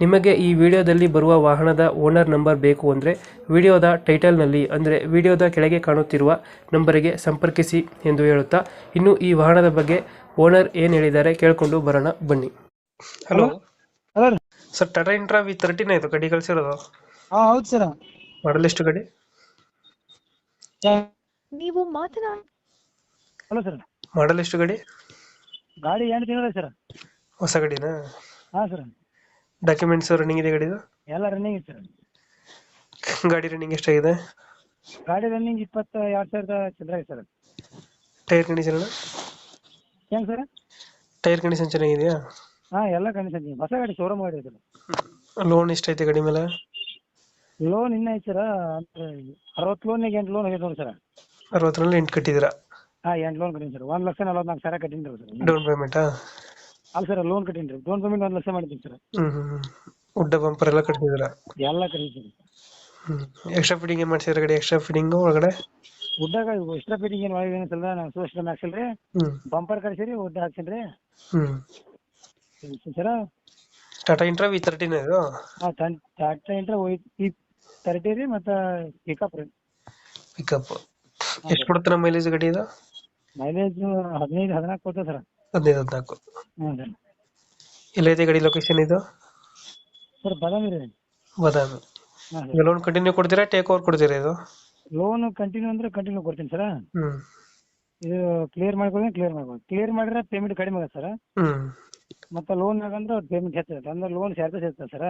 ನಿಮಗೆ ಈ ವಿಡಿಯೋದಲ್ಲಿ ಬರುವ ವಾಹನದ ಓನರ್ ನಂಬರ್ ಬೇಕು ಅಂದರೆ ವಿಡಿಯೋದ ಟೈಟಲ್ನಲ್ಲಿ ಅಂದರೆ ವಿಡಿಯೋದ ಕೆಳಗೆ ಕಾಣುತ್ತಿರುವ ನಂಬರಿಗೆ ಸಂಪರ್ಕಿಸಿ ಎಂದು ಹೇಳುತ್ತಾ ಇನ್ನು ಈ ವಾಹನದ ಬಗ್ಗೆ ಓನರ್ ಏನು ಹೇಳಿದ್ದಾರೆ ಕೇಳಿಕೊಂಡು ಬರೋಣ ಬನ್ನಿ. ಹಲೋ ಹಲೋ ರೀ ಸರ್ ಟಾಟಾ ಇಂಟ್ರಾ ವಿ ತರ್ಟಿನ ಇದು ಗಡಿ ಕಳಿಸಿರೋದು? ಹಾಂ ಹೌದು ಸರ್ ಮಾಡಲ್ ಎಷ್ಟು ಗಡಿ? ನೀವು ಮಾತನಾಡ ಹಲೋ ಸರ್ ಮಾಡಲ್ ಎಷ್ಟು ಗಡಿ? ಗಾಡಿ ಎಂಟು ತಿಂಗಳ ಸರ್ ಹೊಸ ಗಡಿನಾ? ಹಾಂ ಸರ್ ಡಾಕ್ಯುಮೆಂಟ್ಸ್ ರನ್ನಿಂಗ್ ಇದೆ ಗಾಡಿದು? ಎಲ್ಲ ರನ್ನಿಂಗ್ ಐತೆ ಸರ್. ಗಾಡಿ ರನ್ನಿಂಗ್ ಎಷ್ಟಾಗಿದೆ? ಗಾಡಿ ರನ್ನಿಂಗ್ ಇಪ್ಪತ್ತ ಎರಡು ಸಾವಿರದ ಚಿಲ್ಲರೆ ಐತೆ ಸರ್ ಟೈರ್ ಕಂಡೀಷನ್ ಹೆಂಗ್ ಸರ್? ಟೈರ್ ಕಂಡೀಷನ್ ಚೆನ್ನಾಗಿದೆಯಾ? ಹಾ ಎಲ್ಲ ಕಂಡೀಷನ್ ಹೊಸ ಗಾಡಿ ಶೋರೂಮ್ ಗಾಡಿ ಇದೆ ಲೋನ್ ಎಷ್ಟೈತೆ ಗಾಡಿ ಮೇಲೆ? ಲೋನ್ ಇನ್ನ ಐತೆ ಸರ್ ಅಂದ್ರೆ ಅರವತ್ತು ಲೋನ್ಗೆ ಎಂಟು ಲೋನ್ ಆಗೈತೆ ನೋಡಿ ಸರ್. ಅರವತ್ತರಲ್ಲಿ ಎಂಟು ಕಟ್ಟಿದ್ದೀರಾ? ಹಾ ಎಂಟು ಲೋನ್ ಕಟ್ಟೀನಿ ಸರ್. ಒಂದು ಲಕ್ಷ ನಲವತ್ನಾಲ್ಕು ಸಾವಿರ ಕಟ್ಟೀನಿ ಸರ್. ಡೌನ್ ಪೇಮೆಂಟಾ ಅಲ್ಲ ಸರ್ ಲೋನ್ ಕಟ್ಟಿನ್ರಿ. ರೀ ಲೋನ್ ಪೇಮೆಂಟ್ ಒಂದು ಲಕ್ಷ ಮಾಡಿದ್ದೀನಿ ಸರ್. ಹ್ಮ್ ಹ್ಮ್ ಹ್ಮ್. ಉಡ್ಡ ಬಂಪರ್ ಎಲ್ಲ ಕಟ್ತಿದ್ದೀರಾ ಎಲ್ಲ ಕಟ್ಟೀನಿ ಹ್ಮ್ ಎಕ್ಸ್ಟ್ರಾ ಫಿಟ್ಟಿಂಗ್ ಏನ್ ಮಾಡ್ಸಿದ್ರ ಗಾಡಿ? ಎಕ್ಸ್ಟ್ರಾ ಫಿಟ್ಟಿಂಗ್ ಒಳಗಡೆ? ಉಡ್ಡಾಗ ಎಕ್ಸ್ಟ್ರಾ ಫಿಟ್ಟಿಂಗ್ ಏನು ಒಳಗೆ ಏನಿಲ್ಲ ನಾನು ಸೋಸ್ಟಮ್ ಹಾಕ್ಸಿಲ್ರಿ. ಹ್ಮ್. ಬಂಪರ್ ಕಟ್ಸಿರಿ ಉಡ್ಡ ಹಾಕ್ಸಿನ್ರಿ. ಹ್ಮ್. ಸರ್. ಟಾಟಾ ಇಂಟ್ರಾ ವಿ ತರ್ಟಿನ ಇದು? ಹಾ ಟಾಟಾ ಇಂಟ್ರಾ ಈ ತರ್ಟಿ ರೀ ಮತ್ತ ಪಿಕಪ್ ರೀ. ಪಿಕಪ್ ಎಷ್ಟು ಕೊಡುತ್ತೆ ಮೈಲೇಜ್ ಗಾಡಿ ಇದು? ಮೈಲೇಜ್ ಹದಿನೈದು ಹದಿನಾಲ್ಕು ಕೊಡ್ತದೆ ಸರ್. ಹದಿನೈದು ಹದಿನಾಲ್ಕು ಹ್ಞೂ ಸರ್ ಎಲ್ಲೈತೆ ಗಾಡಿ ಲೊಕೇಶನ್ ಇದು? ಸರ್ ಬದಾಮಿ ರೀ ಬದಾಮಿ. ಹಾಂ ಲೋನ್ ಕಂಟಿನ್ಯೂ ಕೊಡ್ತೀರಾ ಟೇಕ್ ಓವರ್ ಕೊಡ್ತೀರಾ ಇದು? ಲೋನ್ ಕಂಟಿನ್ಯೂ ಅಂದ್ರೆ ಕಂಟಿನ್ಯೂ ಕೊಡ್ತೀನಿ ಸರ್. ಇದು ಕ್ಲಿಯರ್ ಮಾಡ್ಕೊಳ್ಳಿ ಕ್ಲಿಯರ್ ಮಾಡ್ಕೊಳ್ಳಿ ಕ್ಲಿಯರ್ ಮಾಡಿದ್ರೆ ಪೇಮೆಂಟ್ ಕಡಿಮೆ ಆಗುತ್ತೆ ಸರ್. ಮತ್ತು ಲೋನ್ ಆಗಂದ್ರೆ ಪೇಮೆಂಟ್ ಹೆಚ್ಚಾಗುತ್ತೆ. ಅಂದ್ರೆ ಲೋನ್ ಚಾರ್ಜಸ್ ಇರ್ತದೆ ಸರ್.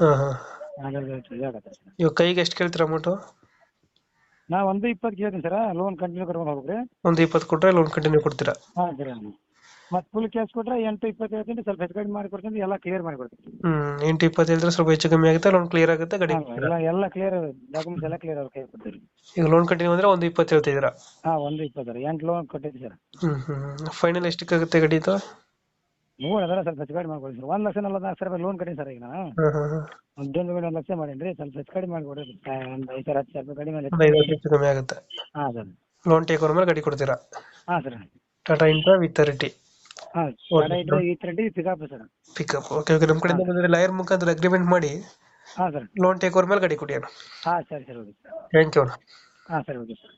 ಹಾ ಹಾ. ಹಾಗಾಗಿ ಇದಾಗತ್ತೆ ಸರ್. ಇವಾಗ ಕೈಗೆ ಎಷ್ಟು ಕೇಳ್ತೀರಾ ಅಮೌಂಟು ನಾ ಒಂದು ಇಪ್ಪತ್ತು ಕೇಳ್ತೀನಿ ಸರ್. ಲೋನ್ ಕಂಟಿನ್ಯೂ ಕರ್ಕೊಂಡು ಹೋಗ್ರಿ ಒಂದು ಇಪ್ಪತ್ತು ಕೊಟ್ಟರೆ ಲೋನ್ ಕಂಟಿನ್ಯೂ ಕೊಡ್ತೀರಾ? ಹಾಂ ಸರ್ ಮತ್ತು ಫುಲ್ ಕ್ಯಾಶ್ ಕೊಟ್ರೆ ಎಂಟು ಇಪ್ಪತ್ತು ಹೇಳ್ತೀನಿ ಸ್ವಲ್ಪ ಹೆಚ್ಚು ಕಡಿಮೆ ಮಾಡಿ ಕೊಡ್ತೀನಿ ಎಲ್ಲ ಕ್ಲಿಯರ್ ಮಾಡಿ ಕೊಡ್ತೀನಿ. ಹ್ಮ್ ಎಂಟು ಇಪ್ಪತ್ತು ಹೇಳಿದ್ರೆ ಸ್ವಲ್ಪ ಹೆಚ್ಚು ಕಮ್ಮಿ ಆಗುತ್ತೆ ಲೋನ್ ಕ್ಲಿಯರ್ ಆಗುತ್ತೆ ಗಡಿ ಎಲ್ಲಾ ಎಲ್ಲ ಕ್ಲಿಯರ್ ಡಾಕ್ಯುಮೆಂಟ್ಸ್ ಎಲ್ಲ ಕ್ಲಿಯರ್ ಅವ್ರ ಕೈ ಕೊಡ್ತೀವಿ ಈಗ ಲೋನ್ ಕಂಟಿನ್ಯೂ ಅಂದ್ರೆ ಒಂದು ಇಪ್ಪತ್ತು ಹೇಳ್ತಿದ್ದೀರಾ ಹಾ ಒಂದು ಇಪ್ಪತ್ತು ಸರ್ ಎಂಟು ಲೋನ್ ಕೊಟ್ಟಿದ್ದೆ ಸರ್. ಹ್ಮ್ ಹ್ಮ್ ಫೈನಲ್ ಎಷ್ಟಕ್ಕಾಗುತ್ತೆ ಗಾಡಿ ಇದು? ಮೂರು ಅದರ ಸ್ವಲ್ಪ ಹೆಚ್ಚು ಕಡಿಮೆ ಮಾಡ್ಕೊಡಿ ಸರ್. ಒಂದು ಲಕ್ಷ ನಲ್ವತ್ನಾಲ್ಕು ಸಾವಿರ ಲೋನ್ ಕಟ್ಟೀನಿ ಸರ್ ಈಗ ನಾನು. ಹ್ಮ್ ಹ್ಮ್ ಹ್ಮ್. ಒಂದು ಲಕ್ಷ ಮಾಡೀನಿ ಸ್ವಲ್ಪ ಹೆಚ್ಚು ಕಡಿಮೆ ಮಾಡಿಕೊಡ್ರಿ ಒಂದು ಐದು ಸಾವಿರ ಹತ್ತು ಸಾವಿರ ರೂಪಾಯಿ ಕಡಿಮೆ ಒಂದು ಐದು ಹೆಚ್ಚು ಕಮ್ಮಿ ಆಗುತ್ತೆ. ಹಾಂ ಸರ್. ಲೋನ್ ಟೇಕ್ ಓವರ್ ಮೇಲೆ ಗಡಿ ಕೊಡ್ತೀರಾ? ಹಾಂ sir. Tata Intra V thirty ಹಾಂ ಟಾಟಾ ಇದ್ರೆ ಈ ಥರ pickup sir pickup okay okay ನಮ್ಮ ಕಡೆಯಿಂದ ಬಂದರೆ ಲಾಯರ್ ಮುಖಾಂತರ ಅಗ್ರಿಮೆಂಟ್ ಮಾಡಿ ಹಾಂ ಸರ್ ಲೋನ್ ಟೇಕ್ ಓವರ್ ಮೇಲೆ ಗಾಡಿ ಕೊಡಿ ಅಣ್ಣ. ಹಾಂ ಸರಿ sir okay sir thank you ಅಣ್ಣ. ಹಾಂ ಸರಿ ಓಕೆ ಸರ್